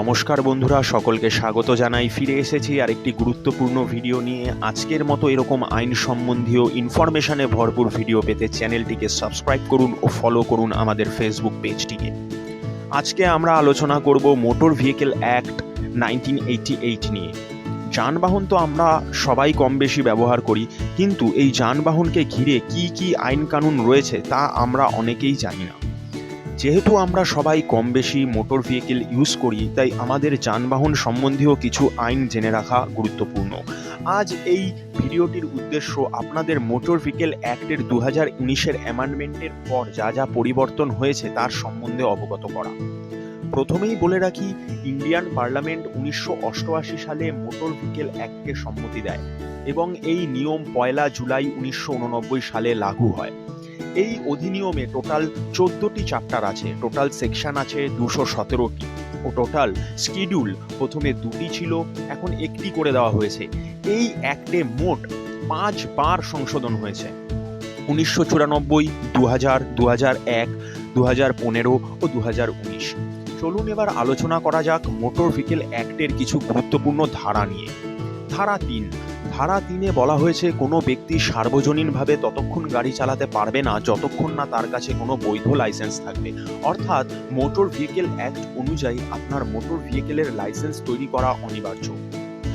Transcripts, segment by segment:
নমস্কার বন্ধুরা, সকলকে স্বাগত জানাই। ফিরে এসেছি আর একটি গুরুত্বপূর্ণ ভিডিও নিয়ে। আজকের মতো এরকম আইন সম্বন্ধীয় ইনফরমেশনে ভরপুর ভিডিও পেতে চ্যানেলটিকে সাবস্ক্রাইব করুন ও ফলো করুন আমাদের ফেসবুক পেজটিকে আজকে আমরা আলোচনা করব মোটর ভেহিকেল অ্যাক্ট নাইনটিন নিয়ে। যানবাহন তো আমরা সবাই কম বেশি ব্যবহার করি, কিন্তু এই যানবাহনকে ঘিরে কি কি আইন কানুন রয়েছে তা আমরা অনেকেই জানি না। যেহেতু আমরা সবাই কম বেশি মোটর ভেহিকেল ইউজ করি, তাই আমাদের যানবাহন সম্বন্ধীয় কিছু আইন জেনে রাখা গুরুত্বপূর্ণ। আজ এই ভিডিওটির উদ্দেশ্য আপনাদের মোটর ভেহিকেল অ্যাক্টের দু হাজার উনিশের অ্যামেন্ডমেন্টের পর যা যা পরিবর্তন হয়েছে তার সম্বন্ধে অবগত করা। প্রথমেই বলে রাখি ইন্ডিয়ান পার্লামেন্ট উনিশশো অষ্টআশি সালে মোটর ভেহিকেল অ্যাক্টকে সম্মতি দেয় এবং এই নিয়ম পয়লা জুলাই উনিশশো উননব্বই সালে লাগু হয়। এই অধিনিয়মে টোটাল চোদ্দটি চ্যাপ্টার আছে টোটাল সেকশন আছে দুশো সতেরোটি। ও টোটাল শিডিউল প্রথমে দুটি ছিল, এখন একটি করে দেওয়া হয়েছে। এই অ্যাক্টে মোট পাঁচ বার সংশোধন হয়েছে। উনিশশো চুরানব্বই দু হাজার দু হাজার এক দু হাজার পনেরো ও দু হাজার উনিশ। চলুন এবার আলোচনা করা যাক মোটর ভেহিকেল অ্যাক্টের কিছু গুরুত্বপূর্ণ ধারা নিয়ে। ধারা তিন ধারা তিনে বলা হয়েছে, কোনো ব্যক্তি সার্বজনীনভাবে ততক্ষণ গাড়ি চালাতে পারবে না, যতক্ষণ না তার কাছে কোনো বৈধ লাইসেন্স থাকবে। অর্থাৎ, মোটর ভেহিকেল অ্যাক্ট অনুযায়ী আপনার মোটর ভেহিকেলের লাইসেন্স তৈরি করা অনিবার্য।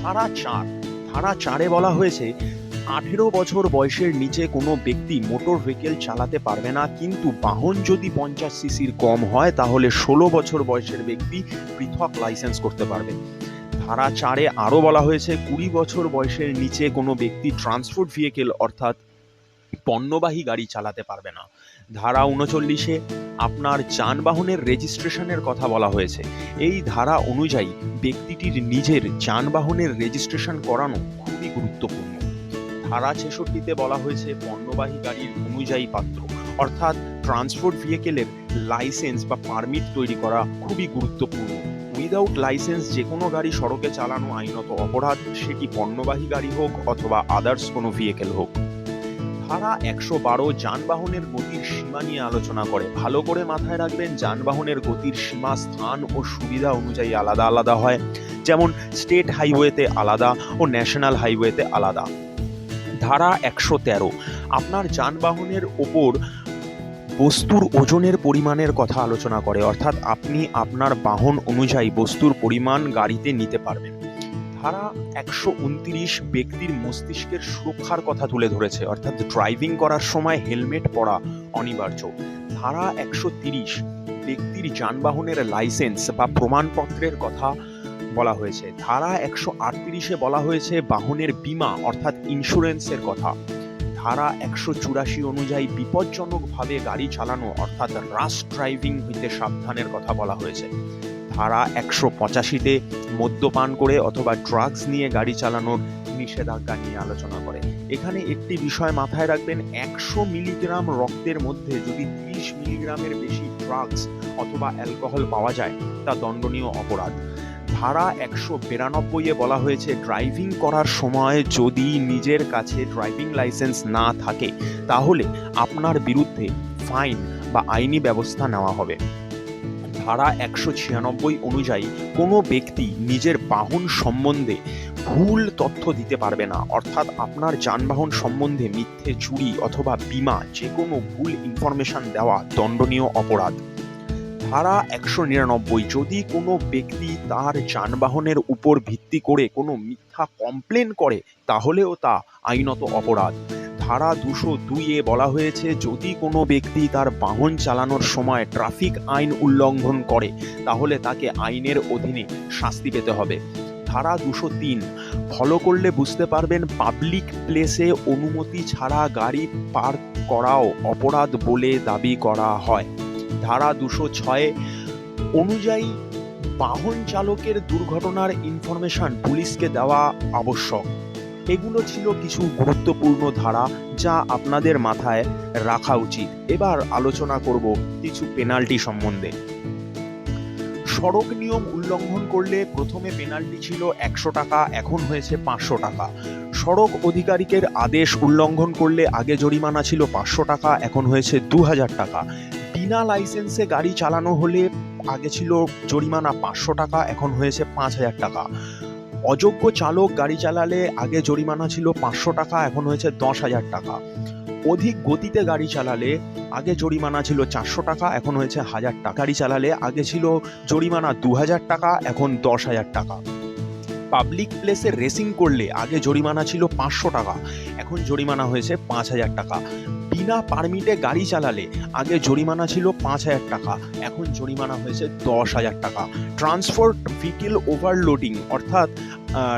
ধারা চার, ধারা চারে বলা হয়েছে, আঠেরো বছর বয়সের নিচে কোনো ব্যক্তি মোটর ভেহিকেল চালাতে পারবে না, কিন্তু বাহন যদি পঞ্চাশ সিসির কম হয়, তাহলে ষোলো বছর বয়সের ব্যক্তি পৃথক লাইসেন্স করতে পারবে। ধারা চারে আরও বলা হয়েছে, কুড়ি বছর বয়সের নিচে কোনো ব্যক্তি ট্রান্সপোর্ট ভেহিকেল অর্থাৎ পণ্যবাহী গাড়ি চালাতে পারবে না। ধারা উনচল্লিশে আপনার যানবাহনের রেজিস্ট্রেশনের কথা বলা হয়েছে। এই ধারা অনুযায়ী ব্যক্তিটির নিজের যানবাহনের রেজিস্ট্রেশন করানো খুবই গুরুত্বপূর্ণ। ধারা ছেষট্টিতে বলা হয়েছে, পণ্যবাহী গাড়ির অনুযায়ী পাত্র অর্থাৎ ট্রান্সপোর্ট ভেহিকেলের লাইসেন্স বা পারমিট তৈরি করা খুবই গুরুত্বপূর্ণ। উইদাউট লাইসেন্স যে কোনো গাড়ি সড়কে চালানো আইনত অপরাধ, সেটি পণ্যবাহী গাড়ি হোক অথবা আদার্স কোনো ভেহিকেল হোক। ধারা একশো বারো যানবাহনের গতির সীমা নিয়ে আলোচনা করে। ভালো করে মাথায় রাখবেন, যানবাহনের গতির সীমা, স্থান ও সুবিধা অনুযায়ী আলাদা আলাদা হয়। যেমন স্টেট হাইওয়েতে আলাদা ও ন্যাশনাল হাইওয়েতে আলাদা। ধারা একশো তেরো, আপনার যানবাহনের ওপর বস্তুর ওজনের পরিমাণের কথা আলোচনা করে, অর্থাৎ আপনি আপনার বাহন অনুযায়ী বস্তুর পরিমাণ গাড়িতে নিতে পারবেন। ধারা একশো উনত্রিশ ব্যক্তির মস্তিষ্কের সুরক্ষার কথা তুলে ধরেছে, অর্থাৎ ড্রাইভিং করার সময় হেলমেট পরা অনিবার্য। ধারা একশো তিরিশ ব্যক্তির যানবাহনের লাইসেন্স বা প্রমাণপত্রের কথা বলা হয়েছে। ধারা একশো আটত্রিশে বলা হয়েছে বাহনের বীমা, অর্থাৎ ইন্স্যুরেন্সের কথা। ধারা একশো চুরাশি অনুযায়ী বিপজ্জনকভাবে গাড়ি চালানো, অর্থাৎ রাশ ড্রাইভিং হইতে সাবধানের কথা বলা হয়েছে। ধারা একশো পঁচাশিতে মদ্যপান করে অথবা ড্রাগস নিয়ে গাড়ি চালানোর নিষেধাজ্ঞা নিয়ে আলোচনা করে। এখানে একটি বিষয় মাথায় রাখবেন, একশো মিলিগ্রাম রক্তের মধ্যে যদি তিরিশ মিলিগ্রামের বেশি ড্রাগস অথবা অ্যালকোহল পাওয়া যায়, তা দণ্ডনীয় অপরাধ। ধারা একশো বিরানব্বইয়ে বলা হয়েছে ড্রাইভিং করার সময় যদি নিজের কাছে ড্রাইভিং লাইসেন্স না থাকে, তাহলে আপনার বিরুদ্ধে ফাইন বা আইনি ব্যবস্থা নেওয়া হবে। ধারা একশো ছিয়ানব্বই অনুযায়ী কোনো ব্যক্তি নিজের বাহন সম্বন্ধে ভুল তথ্য দিতে পারবে না, অর্থাৎ আপনার যানবাহন সম্বন্ধে মিথ্যে, চুরি অথবা বিমা যে কোনো ভুল ইনফরমেশন দেওয়া দণ্ডনীয় অপরাধ। ধারা একশো নিরানব্বই, যদি কোনো ব্যক্তি তার যানবাহনের উপর ভিত্তি করে কোনো মিথ্যা কমপ্লেন করে, তাহলেও তা আইনত অপরাধ। ধারা দুশো দুইয়ে বলা হয়েছে, যদি কোনো ব্যক্তি তার বাহন চালানোর সময় ট্রাফিক আইন উল্লঙ্ঘন করে, তাহলে তাকে আইনের অধীনে শাস্তি পেতে হবে। ধারা দুশো তিন, ফলো করলে বুঝতে পারবেন পাবলিক প্লেসে অনুমতি ছাড়া গাড়ি পার্ক করাও অপরাধ বলে দাবি করা হয়। ধারা দুশো ছয় অনুযায়ী বাহন চালকের দুর্ঘটনার ইনফরমেশন পুলিশকে দেওয়া আবশ্যক। এগুলো ছিল কিছু গুরুত্বপূর্ণ ধারা যা আপনাদের মাথায় রাখা উচিত। এবার আলোচনা করব কিছু পেনাল্টি সম্বন্ধে। সড়ক নিয়ম উল্লঙ্ঘন করলে প্রথমে পেনাল্টি ছিল একশো টাকা, এখন হয়েছে পাঁচশো টাকা। সড়ক আধিকারিকের আদেশ উল্লঙ্ঘন করলে আগে জরিমানা ছিল পাঁচশো টাকা, এখন হয়েছে দু হাজার টাকা। বিনা লাইসেন্সে গাড়ি চালানো হলে আগে ছিল জরিমানা পাঁচশো টাকা, এখন হয়েছে পাঁচ হাজার টাকা। অযোগ্য চালক গাড়ি চালালে আগে জরিমানা ছিল পাঁচশো টাকা, এখন হয়েছে দশ হাজার টাকা। অধিক গতিতে গাড়ি চালালে আগে জরিমানা ছিল চারশো টাকা, এখন হয়েছে হাজার টাকা। গাড়ি চালালে আগে ছিল জরিমানা দু হাজার টাকা, এখন দশ হাজার টাকা। পাবলিক প্লেসে রেসিং করলে আগে জরিমানা ছিল পাঁচশো টাকা, এখন জরিমানা হয়েছে পাঁচ হাজার টাকা। বিনা পারমিটে গাড়ি চালালে, আগে জরিমানা ছিল পাঁচ হাজার টাকা, এখন জরিমানা হয়েছে দশ হাজার টাকা। ট্রান্সপোর্ট ভেহিকেল ওভারলোডিং অর্থাৎ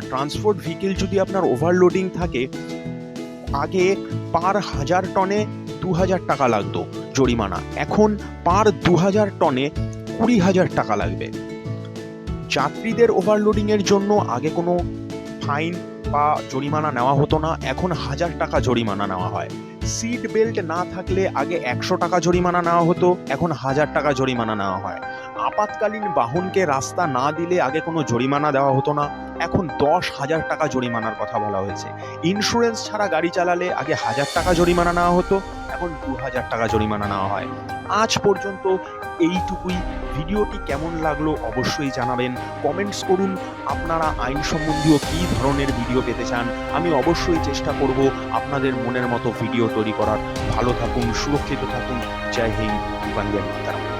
ট্রান্সপোর্ট ভেহিকেল যদি আপনার ওভারলোডিং থাকে, আগে পার হাজার টনে দু হাজার টাকা লাগতো জরিমানা। এখন পার দু হাজার টনে কুড়ি হাজার টাকা লাগবে। যাত্রীদের ওভারলোডিংয়ের জন্য আগে কোনো ফাইন বা জরিমানা নেওয়া হতো না, এখন হাজার টাকা জরিমানা নেওয়া হয়। সিট বেল্ট না থাকলে আগে একশো টাকা জরিমানা নেওয়া হতো, এখন হাজার টাকা জরিমানা নেওয়া হয়। আপাতকালীন বাহনকে রাস্তা না দিলে আগে কোনো জরিমানা দেওয়া হতো না, এখন দশ হাজার টাকা জরিমানার কথা বলা হয়েছে। ইন্স্যুরেন্স ছাড়া গাড়ি চালালে আগে হাজার টাকা জরিমানা নেওয়া হতো, এখন দু হাজার টাকা জরিমানা নেওয়া হয়। আজ পর্যন্ত এইটুকুই। ভিডিওটি কেমন লাগল অবশ্যই জানাবেন। কমেন্টস করুন, আপনারা আইন সম্বন্ধীয় কী ধরনের ভিডিও পেতে চান, আমি অবশ্যই চেষ্টা করব আপনাদের মনের মতো ভিডিও তৈরি করার। ভালো থাকুন সুরক্ষিত থাকুন। জয় হিন্দ মাতারাম